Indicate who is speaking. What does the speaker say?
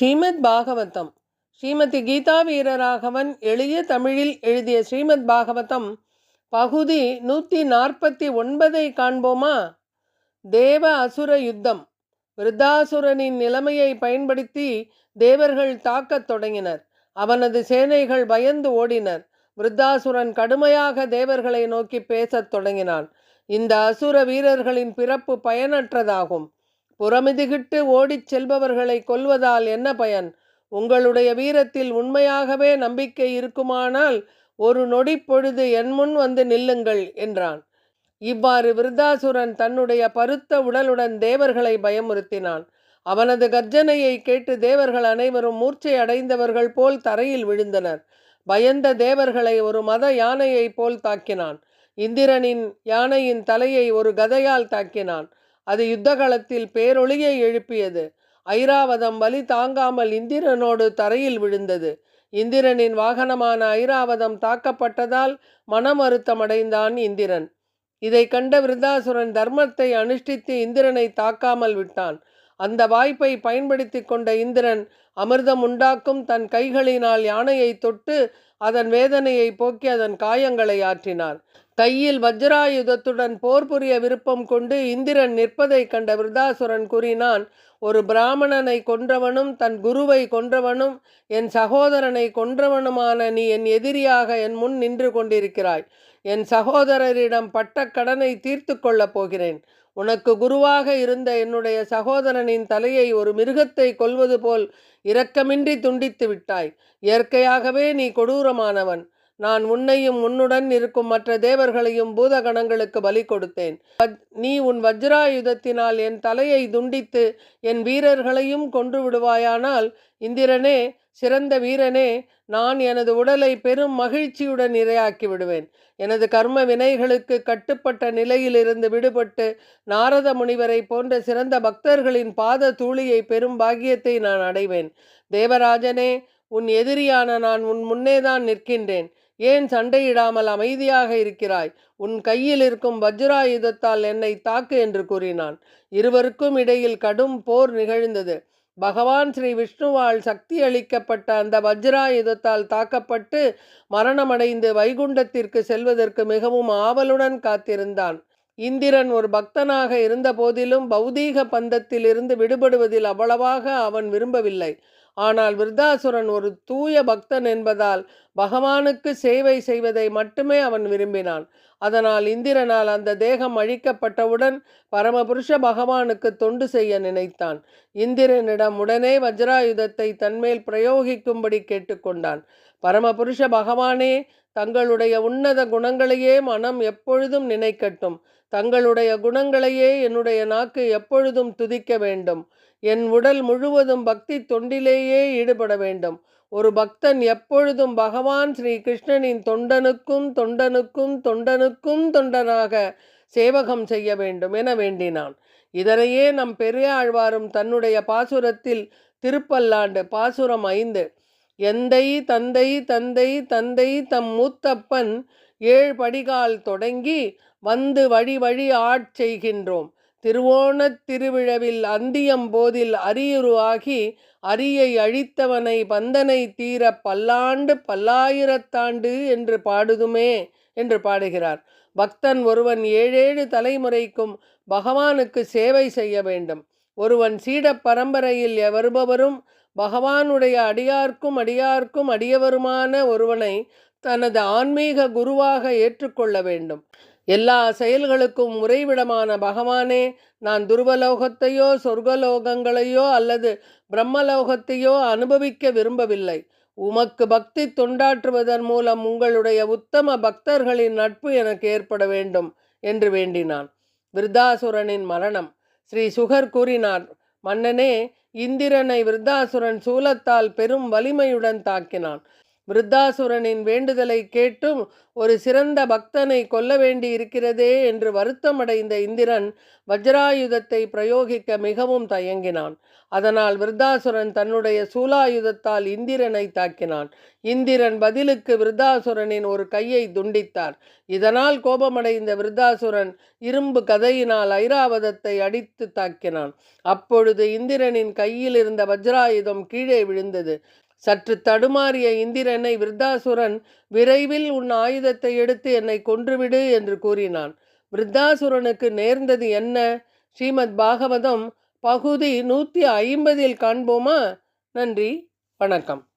Speaker 1: ஸ்ரீமத் பாகவதம். ஸ்ரீமதி கீதா வீரராகவன் எளிய தமிழில் எழுதிய ஸ்ரீமத் பாகவதம். பகுதி நூற்றி நாற்பத்தி ஒன்பதை காண்போமா? தேவ அசுர யுத்தம். விருத்தாசுரனின் நிலைமையை பயன்படுத்தி தேவர்கள் தாக்கத் தொடங்கினர். அவனது சேனைகள் பயந்து ஓடினர். விருத்தாசுரன் கடுமையாக தேவர்களை நோக்கி பேசத் தொடங்கினான். இந்த அசுர வீரர்களின் பிறப்பு பயனற்றதாகும். புறமிதுகிட்டு ஓடிச் செல்பவர்களை கொல்வதால் என்ன பயன்? உங்களுடைய வீரத்தில் உண்மையாகவே நம்பிக்கை இருக்குமானால் ஒரு நொடி பொழுது என் முன் வந்து நில்லுங்கள் என்றான். இவ்வாறு விருத்தாசுரன் தன்னுடைய பருத்த உடலுடன் தேவர்களை பயமுறுத்தினான். அவனது கர்ஜனையை கேட்டு தேவர்கள் அனைவரும் மூர்ச்சை அடைந்தவர்கள் போல் தரையில் விழுந்தனர். பயந்த தேவர்களை ஒரு மத யானையைப் போல் தாக்கினான். இந்திரனின் யானையின் தலையை ஒரு கதையால் தாக்கினான். அது யுத்தகளத்தில் பேரொளியை எழுப்பியது. ஐராவதம் வலி தாங்காமல் இந்திரனோடு தரையில் விழுந்தது. இந்திரனின் வாகனமான ஐராவதம் தாக்கப்பட்டதால் மனமருத்தமடைந்தான் இந்திரன். இதை கண்ட விருதாசுரன் தர்மத்தை அனுஷ்டித்து இந்திரனை தாக்காமல் விட்டான். அந்த வாய்ப்பை பயன்படுத்தி கொண்ட இந்திரன் அமிர்தம் உண்டாக்கும் தன் கைகளினால் யானையை தொட்டு அதன் வேதனையை போக்கி அதன் காயங்களை ஆற்றினார். கையில் வஜ்ராயுதத்துடன் போர் புரிய விருப்பம் கொண்டு இந்திரன் நிற்பதைக் கண்ட விருதாசுரன் கூறினான் ஒரு பிராமணனை கொன்றவனும் தன் குருவை கொன்றவனும் என் சகோதரனை கொன்றவனுமான நீ என் எதிரியாக என் முன் நின்று கொண்டிருக்கிறாய். என் சகோதரரிடம் பட்ட கடனை தீர்த்து கொள்ளப் போகிறேன். உனக்கு குருவாக இருந்த என்னுடைய சகோதரனின் தலையை ஒரு மிருகத்தை கொல்வது போல் இரக்கமின்றி துண்டித்து விட்டாய். இயற்கையாகவே நீ கொடூரமானவன். நான் உன்னையும் உன்னுடன் இருக்கும் மற்ற தேவர்களையும் பூதகணங்களுக்கு பலி கொடுத்தேன். நீ உன் வஜ்ராயுதத்தினால் என் தலையை துண்டித்து என் வீரர்களையும் கொன்று விடுவாயானால் இந்திரனே சிறந்த வீரனே நான் எனது உடலை பெரும் மகிழ்ச்சியுடன் இரையாக்கி விடுவேன். எனது கர்ம வினைகளுக்கு கட்டுப்பட்ட நிலையிலிருந்து விடுபட்டு நாரத முனிவரை போன்ற சிறந்த பக்தர்களின் பாத தூளியை பெரும் பாக்கியத்தை நான் அடைவேன். தேவராஜனே உன் எதிரியான நான் உன் முன்னேதான் நிற்கின்றேன். ஏன் சண்டையிடாமல் அமைதியாக இருக்கிறாய்? உன் கையில் இருக்கும் வஜ்ராயுதத்தால் என்னை தாக்கு என்று கூறினான். இருவருக்கும் இடையில் கடும் போர் நிகழ்ந்தது. பகவான் ஸ்ரீ விஷ்ணுவால் சக்தி அளிக்கப்பட்ட அந்த வஜ்ராயுதத்தால் தாக்கப்பட்டு மரணமடைந்து வைகுண்டத்திற்கு செல்வதற்கு மிகவும் ஆவலுடன் காத்திருந்தான். இந்திரன் ஒரு பக்தனாக இருந்த போதிலும் பௌதீக பந்தத்தில் இருந்து விடுபடுவதில் அவ்வளவாக அவன் விரும்பவில்லை. ஆனால் விருத்தாசுரன் ஒரு தூய பக்தன் என்பதால் பகவானுக்கு சேவை செய்வதை மட்டுமே அவன் விரும்பினான். அதனால் இந்திரனால் அந்த தேகம் அழிக்கப்பட்டவுடன் பரமபுருஷ பகவானுக்கு தொண்டு செய்ய நினைத்தான். இந்திரனிடம் உடனே வஜ்ராயுதத்தை தன்மேல் பிரயோகிக்கும்படி கேட்டுக்கொண்டான். பரமபுருஷ பகவானே தங்களுடைய உன்னத குணங்களையே மனம் எப்பொழுதும் நினைக்கட்டும். தங்களுடைய குணங்களையே என்னுடைய நாக்கு எப்பொழுதும் துதிக்க வேண்டும். என் உடல் முழுவதும் பக்தி தொண்டிலேயே ஈடுபட வேண்டும். ஒரு பக்தன் எப்பொழுதும் பகவான் ஸ்ரீ கிருஷ்ணனின் தொண்டனுக்கும் தொண்டனுக்கும் தொண்டனுக்கும் தொண்டனாக சேவகம் செய்ய வேண்டும் என வேண்டினான். இதனையே நம் பெரியாழ்வாரும் தன்னுடைய பாசுரத்தில் திருப்பல்லாண்டு பாசுரம் ஐந்து எந்தை தந்தை தந்தை தந்தை தம் மூத்தப்பன் ஏழ் படிகால் தொடங்கி வந்து வழி வழி ஆட்செய்கின்றோம். திருவோணத் திருவிழவில் அந்தியம் போதில் அரியுருவாகி அரியை அழித்தவனை பந்தனை தீர பல்லாண்டு பல்லாயிரத்தாண்டு என்று பாடுதுமே என்று பாடுகிறார். பக்தன் ஒருவன் ஏழேழு தலைமுறைக்கும் பகவானுக்கு சேவை செய்ய வேண்டும். ஒருவன் சீட பரம்பரையில் வருபவரும் பகவானுடைய அடியார்க்கும் அடியார்க்கும் அடியவருமான ஒருவனை தனது ஆன்மீக குருவாக ஏற்றுக்கொள்ள வேண்டும். எல்லா செயல்களுக்கும் உறைவிடமான பகவானே நான் துருவலோகத்தையோ சொர்க்கலோகங்களையோ அல்லது பிரம்மலோகத்தையோ அனுபவிக்க விரும்பவில்லை. உமக்கு பக்தி தொண்டாற்றுவதன் மூலம் உங்களுடைய உத்தம பக்தர்களின் நட்பு எனக்கு ஏற்பட வேண்டும் என்று வேண்டினான். விருத்தாசுரனின் மரணம். ஸ்ரீ சுகர் கூறினார் மன்னனே இந்திரனை விருத்தாசுரன் சூலத்தால் பெரும் வலிமையுடன் தாக்கினான். விருத்தாசுரனின் வேண்டுதலை கேட்டும் ஒரு சிறந்த பக்தனை கொல்ல வேண்டி இருக்கிறதே என்று வருத்தமடைந்த இந்திரன் வஜ்ராயுதத்தை பிரயோகிக்க மிகவும் தயங்கினான். அதனால் விருத்தாசுரன் தன்னுடைய சூலாயுதத்தால் இந்திரனை தாக்கினான். இந்திரன் பதிலுக்கு விருத்தாசுரனின் ஒரு கையை துண்டித்தார். இதனால் கோபமடைந்த விருத்தாசுரன் இரும்பு கதையினால் ஐராவதத்தை அடித்து தாக்கினான். அப்பொழுது இந்திரனின் கையில் இருந்த வஜ்ராயுதம் கீழே விழுந்தது. சற்று தடுமாறிய இந்திரனை விருத்தாசுரன் விரைவில் உன் ஆயுதத்தை எடுத்து என்னை கொன்றுவிடு என்று கூறினான். விருத்தாசுரனுக்கு நேர்ந்தது என்ன? ஸ்ரீமத் பாகவதம் பகுதி நூற்றி ஐம்பதில் காண்போமா? நன்றி வணக்கம்.